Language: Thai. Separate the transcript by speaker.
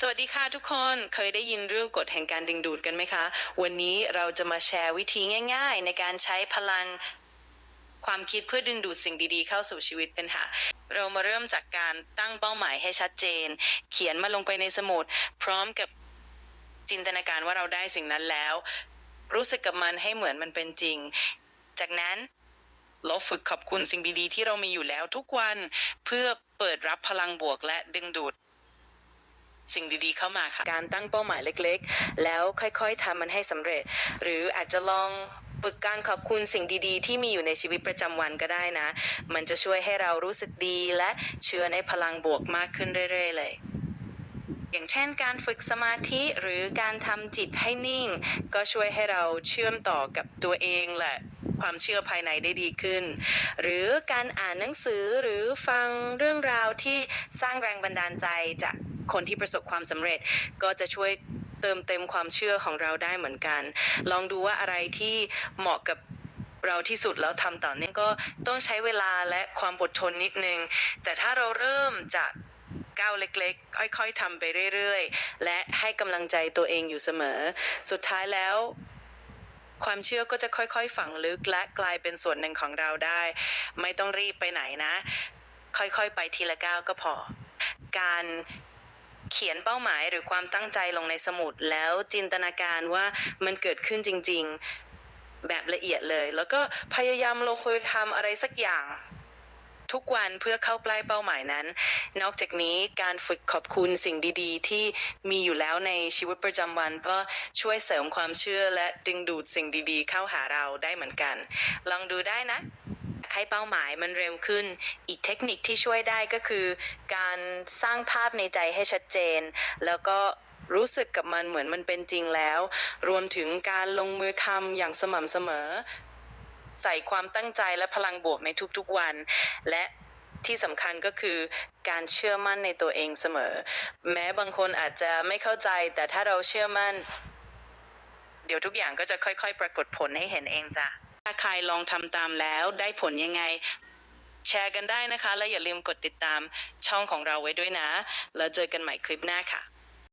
Speaker 1: สวัสดีค่ะทุกคนเคยได้ยินเรื่องกฎแห่งการดึงดูดกันไหมคะ วันนี้เราจะมาแชร์วิธีง่าย ๆ ในการใช้พลังความคิดเพื่อดึงดูดสิ่งดีๆ เข้าสู่ชีวิตกันค่ะ เรามาเริ่มจากการตั้งเป้าหมายให้ชัดเจน เขียนมาลงไปในสมุด พร้อมกับจินตนาการว่าเราได้สิ่งนั้นแล้ว รู้สึกกับมันให้เหมือนมันเป็นจริง จากนั้นเราฝึกขอบคุณสิ่งดีๆ ที่เรามีอยู่แล้วทุกวันเพื่อเปิดรับพลังบวกและดึงดูด สิ่งดีๆเข้ามาค่ะ การตั้งเป้าหมายเล็กๆ แล้วค่อยๆทำมันให้สำเร็จ หรืออาจจะลองฝึกการขอบคุณสิ่งดีๆ ที่มีอยู่ในชีวิตประจำวันก็ได้นะ มันจะช่วยให้เรารู้สึกดีและเชื่อในพลังบวกมากขึ้นเรื่อยๆเลยอย่างเช่นการฝึกสมาธิหรือการทำจิตให้นิ่ง ก็ช่วยให้เราเชื่อมต่อกับตัวเองและความเชื่อภายในได้ดีขึ้น หรือการอ่านหนังสือหรือฟังเรื่องราวที่สร้างแรงบันดาลใจจาก คนที่ประสบความสำเร็จก็จะช่วยเติมเต็มความเชื่อของเราได้เหมือนกัน ลองดูว่าอะไรที่เหมาะกับเราที่สุดแล้วทำต่อเนื่องก็ต้องใช้เวลาและความอดทนนิดนึง แต่ถ้าเราเริ่มจากก้าวเล็กๆ ค่อยๆทำไปเรื่อยๆ และให้กำลังใจตัวเองอยู่เสมอ สุดท้ายแล้ว ความเชื่อก็จะค่อยๆ ฝังลึกและกลายเป็นส่วนหนึ่งของเราได้ ไม่ต้องรีบไปไหนนะ ค่อยๆ ไปทีละก้าวก็พอ การ เขียนเป้าหมายหรือความตั้งใจลงในสมุด แล้วจินตนาการว่ามันเกิดขึ้นจริง ๆแบบละเอียดเลย แล้วก็พยายามลงมือทำอะไรสักอย่างทุกวันเพื่อเข้าใกล้เป้าหมายนั้น นอกจากนี้การฝึกขอบคุณสิ่งดีๆ ที่มีอยู่แล้วในชีวิตประจำวัน ก็ช่วยเสริมความเชื่อและดึงดูดสิ่งดีๆ เข้าหาเราได้เหมือนกัน ลองดูได้นะ ให้เป้าหมายมันเร็วขึ้น อีกเทคนิคที่ช่วยได้ก็คือ การสร้างภาพในใจให้ชัดเจน แล้วก็รู้สึกกับมันเหมือนมันเป็นจริงแล้ว รวมถึงการลงมือทำอย่างสม่ำเสมอ ใส่ความตั้งใจและพลังบวกในทุกๆวัน และที่สำคัญก็คือการเชื่อมั่นในตัวเองเสมอ แม้บางคนอาจจะไม่เข้าใจ แต่ถ้าเราเชื่อมั่น เดี๋ยวทุกอย่างก็จะค่อย ๆ ปรากฏผลให้เห็นเองจ้ะ ถ้าใครลองทำตามแล้วได้ผลยังไง แชร์กันได้นะคะ และอย่าลืมกดติดตามช่องของเราไว้ด้วยนะ แล้วเจอกันใหม่คลิปหน้าค่ะ